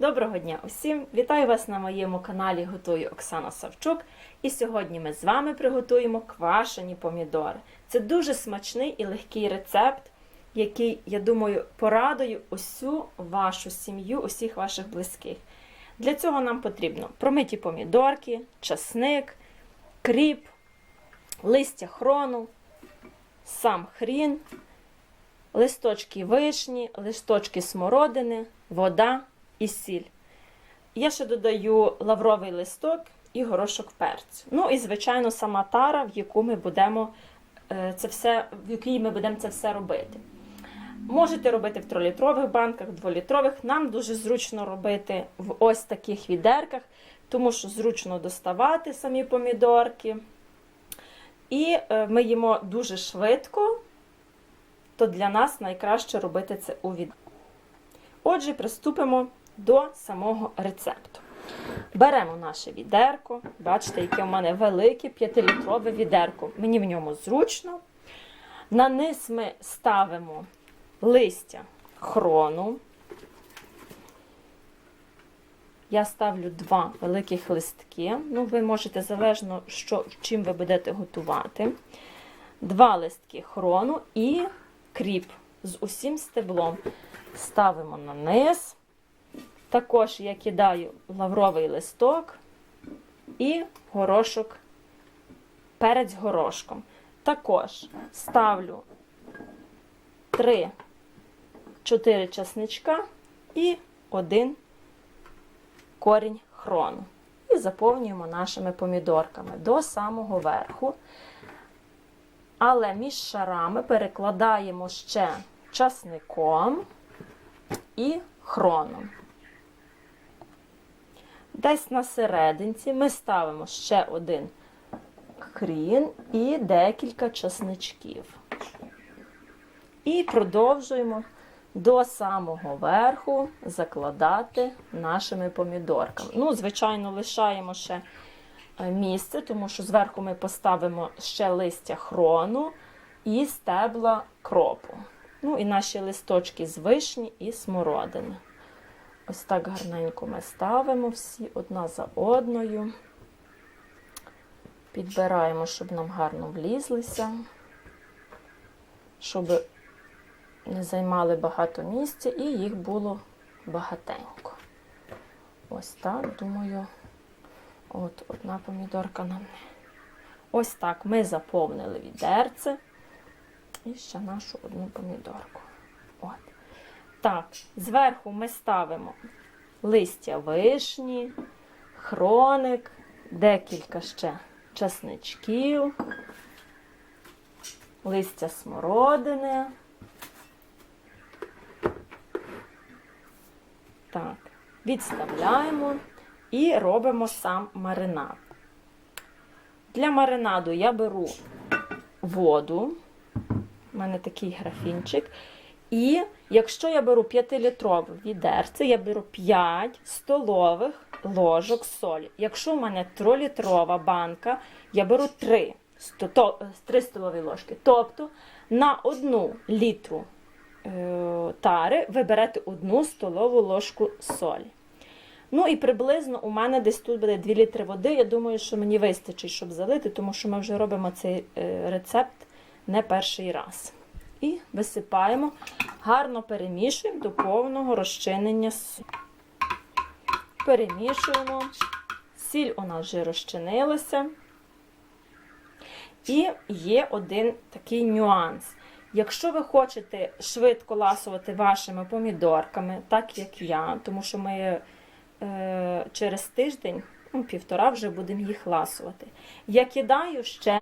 Доброго дня усім! Вітаю вас на моєму каналі Готую Оксана Савчук. І сьогодні ми з вами приготуємо квашені помідори. Це дуже смачний і легкий рецепт, який, я думаю, порадує усю вашу сім'ю, усіх ваших близьких. Для цього нам потрібно промиті помідорки, часник, кріп, листя хрону, сам хрін, листочки вишні, листочки смородини, вода і сіль. Я ще додаю лавровий листок і горошок перцю. Ну і, звичайно, сама тара, в яку ми будемо е, це все, в якій ми будемо це все робити. Можете робити в 3-літрових банках, 2-літрових. Нам дуже зручно робити в ось таких відерках, тому що зручно доставати самі помідорки. І е, ми їмо дуже швидко, то для нас найкраще робити це у відерках. Отже, приступимо до самого рецепту. Беремо наше відерко. Бачите, яке в мене велике 5-літрове відерко. Мені в ньому зручно. На низ ми ставимо листя хрону. Я ставлю два великих листки. Ну, ви можете залежно, що, чим ви будете готувати. Два листки хрону і кріп з усім стеблом. Ставимо на низ. Також я кидаю лавровий листок і горошок перець горошком. Також ставлю 3-4 часничка і один корінь хрону. І заповнюємо нашими помідорками до самого верху. Але між шарами перекладаємо ще часником і хроном. Десь на серединці ми ставимо ще один хрін і декілька часничків. І продовжуємо до самого верху закладати нашими помідорками. Ну, звичайно, лишаємо ще місце, тому що зверху ми поставимо ще листя хрону і стебла кропу. Ну і наші листочки з вишні і смородини. Ось так гарненько ми ставимо всі одна за одною. Підбираємо, щоб нам гарно влізлися, щоб не займали багато місця і їх було багатенько. Ось так, думаю, от одна помідорка нам. Ось так ми заповнили відерце і ще нашу одну помідорку. Так, зверху ми ставимо листя вишні, хроник, декілька ще часничків, листя смородини. Так, відставляємо і робимо сам маринад. Для маринаду я беру воду, у мене такий графінчик. І якщо я беру 5-літрове відерце, я беру 5 столових ложок солі. Якщо в мене 3-літрова банка, я беру 3, 3 столові ложки. Тобто на 1 літру е, тари ви берете 1 столову ложку солі. Ну і приблизно у мене десь тут буде 2 літри води. Я думаю, що мені вистачить, щоб залити, тому що ми вже робимо цей е, рецепт не перший раз. І висипаємо, гарно перемішуємо до повного розчинення солі. Перемішуємо. Сіль у нас вже розчинилася. І є один такий нюанс. Якщо ви хочете швидко ласувати вашими помідорками, так як я, тому що ми е, через тиждень півтора вже будемо їх ласувати. Я кидаю ще,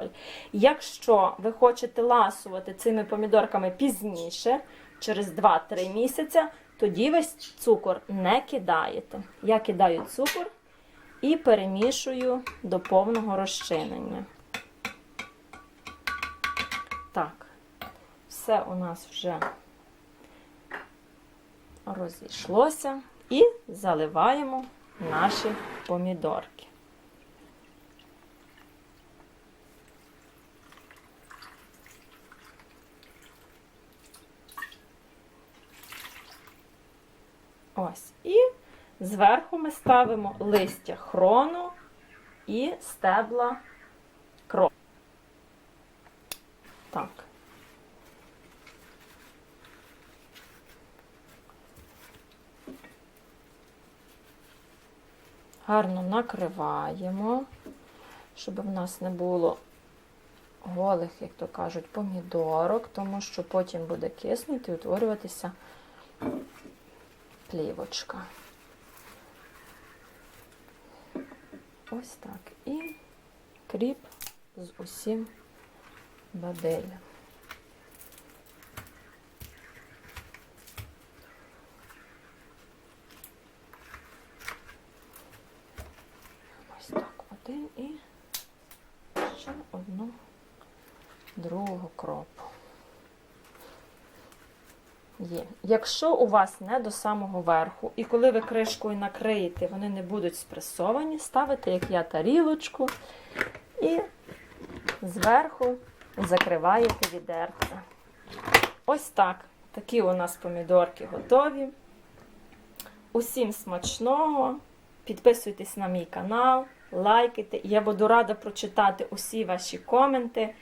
якщо ви хочете ласувати цими помідорками пізніше, через 2-3 місяці, тоді ви цукор не кидаєте. Я кидаю цукор і перемішую до повного розчинення. Так, все у нас вже розійшлося і заливаємо наші помідорки. Ось. І Зверху ми ставимо листя хрону і стебла кропу. Так. Гарно накриваємо, щоб в нас не було голих, як то кажуть, помідорок, тому що потім буде киснути і утворюватися плівочка. Ось так. І кріп з усім баделем. Ось так один і ще одну другого кропу. Є. Якщо у вас не до самого верху, і коли ви кришкою накриєте, вони не будуть спресовані, ставите, як я, тарілочку і зверху закриваєте відерце. Ось так. Такі у нас помідорки готові. Усім смачного! Підписуйтесь на мій канал, лайкайте. Я буду рада прочитати усі ваші коменти.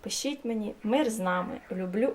Пишіть мені, мир з нами. Люблю